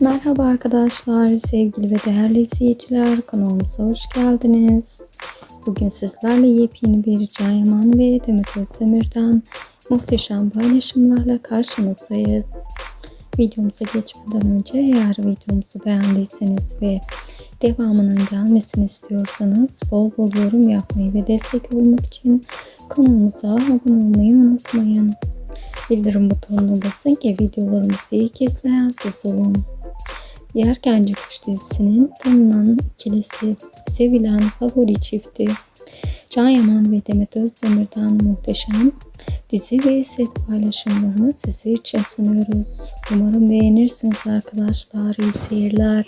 Merhaba arkadaşlar, sevgili ve değerli izleyiciler. Kanalımıza hoş geldiniz. Bugün sizlerle yepyeni bir Can Yaman ve Demet Özdemir'den muhteşem paylaşımlarla karşınızdayız. Videomuza geçmeden önce eğer videomuzu beğendiyseniz ve devamının gelmesini istiyorsanız bol bol yorum yapmayı ve destek olmak için kanalımıza abone olmayı unutmayın. Bildirim butonuna basın ki videolarımızı ilk izleyen siz olun. Yerkenci Kuş dizisinin tanınan ikilisi, sevilen favori çifti Can Yaman ve Demet Özdemir'den muhteşem dizi ve set paylaşımlarını size için sunuyoruz. Umarım beğenirsiniz arkadaşlar. İyi seyirler.